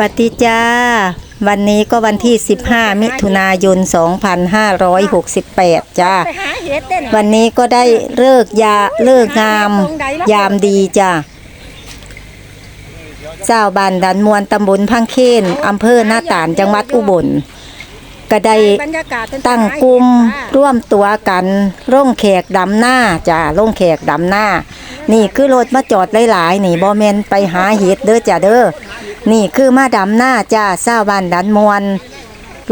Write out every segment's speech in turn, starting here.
วัสดีจ้า วันนี้ก็วันที่ 15 มิถุนายน 2568 จ้า วันนี้ก็ได้เลิกยาเลิกงาม ยามดีจ้าเจ้าบ้านดันมวนตำบลพังเคนอำเภอหน้าตาลจังหวัดอุบล ก็ได้ตั้งกลุ่มร่วมตัวกันร่งแขกดำหน้าจ้าร่งแขกดำหน้า นี่คือรถมาจอดหลายๆนี่บ่แมนไปหาเห็ดเด้อจ้าเด้อนี่คือมาดำหน้าจ้าเศร้าบ้านดันมวน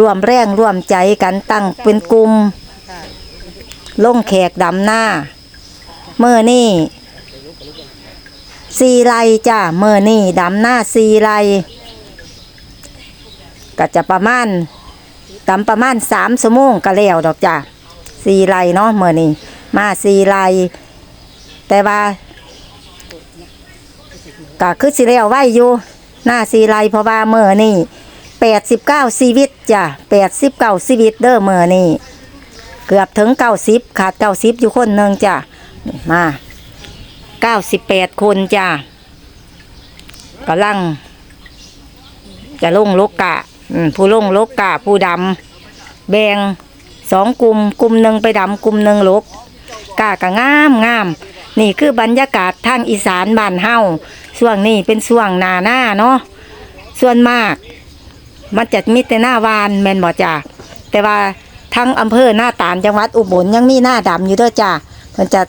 รวมแรงรวมใจกันตั้งเป็นกลุ่มล่งแขกดำหน้าเมื่อนี่สีไรจ้าเมื่อนี่ดำหน้าสีไรก็จะประมาณตำประมาณสามชั่วโมงก็แล้วดอกจ้ะสี่ไรเนาะเมื่อนี้มาสีไรแต่ว่า ก็คือสิแล้วไว้อยู่หน้าสีไรเพราะว่าเมื่อนี้แปดสิบเก้าชีวิตจ้ะแปดสิบเก้าชีวิตเด้อเมื่อนี้เกือบถึงเก้าสิบขาดเก้าสิบอยู่คนหนึ่งจ้ะมาเก้าสิบแปดคนจ้ะกำลัง จะลงลกกะผู้ลงลกกะผู้ดำแบ่งสองกลุ่มกลุ่มหนึ่งไปดำกลุ่มหนึ่งลกกะกะงามงาม นี่คือบรรยากาศทางอีสานบ้านเฮาช่วงนี้เป็นช่วงหนาหน้าเนาะส่วนมาก มันจะมีแต่หน้าวานแมนบ่จ้าแต่ว่าทั้งอำเภอหน้าตาลจังหวัดอุบลยังมีหน้าดำอยู่เด้วยจ้ามันจะ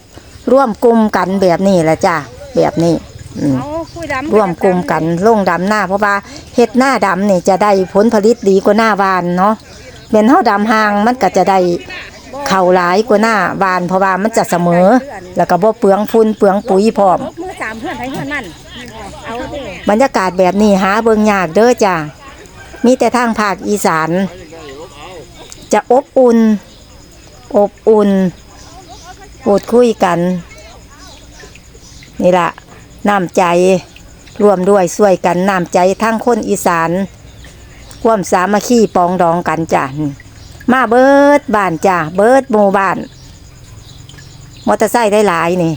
ร่วมกลุ่มกันแบบนี้แหละจ้าแบบนี้อืมเอาคุยดำร่วมกลุ่มกันลงดำหน้า เพราะว่าเฮ็ดหน้าดำนี่จะได้ผลผลิตดีกว่าหน้าวานเนาะเป็นเฮาดำห่างมันก็จะได้ เข่าหลายกว่าหน้าวานเพราะว่ามันจะเสมอ แล้วก็บ่เปลืองฝุ่นเปลืองปุ๋ยพร้อมมือสามเพื่อนไทยเพื่อนมันบรรยากาศแบบนี้หาเบิ่งยากเด้อจ้ามีแต่ทางภาคอีสาน จะอบอุ่น อบอุ่นพูดคุยกัน นี่ละน้ำใจร่วมด้วยช่วยกันน้ำใจทั้งคนอีสาน ความสามัคคีปองดองกันจ้ะ มาเบิดบ้านจ้ะเบิดหมู่บ้านมอเตอร์ไซค์ได้หลายนี่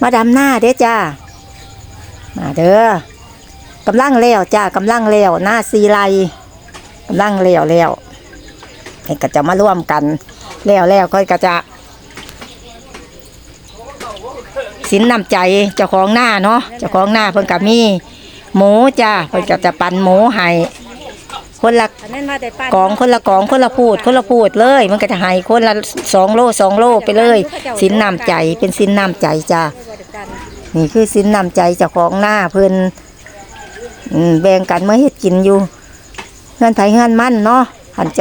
มาดำหน้าเด้อจ้ามาเด้อกำลังแล้วจ้ากำลังแล้วหน้าซีไรกำลังแล้วแล้วนี่ก็จะมาร่วมกัน แล้วแล้วค่อยก็จะสินนำใจเจ้าของหน้าเนาะเจ้าของหน้าเพิ่นก็มีหมูจ้าเพิ่นก็จะปันหมูให้ คนละอันนั้นมาแต่ป้านกองคนละกองคนละพูด คนละพูดเลย มันก็จะให้คนละสองโลสองโลไปเลย สินนำใจเป็นสินนำใจจ้านี่คือสินนำใจเจ้าของหน้าเพิ่นอืมแบ่งกันเมื่อเฮ็ดกินอยู่เงื่อนไผเงื่อนมั่นเนาะหันใจ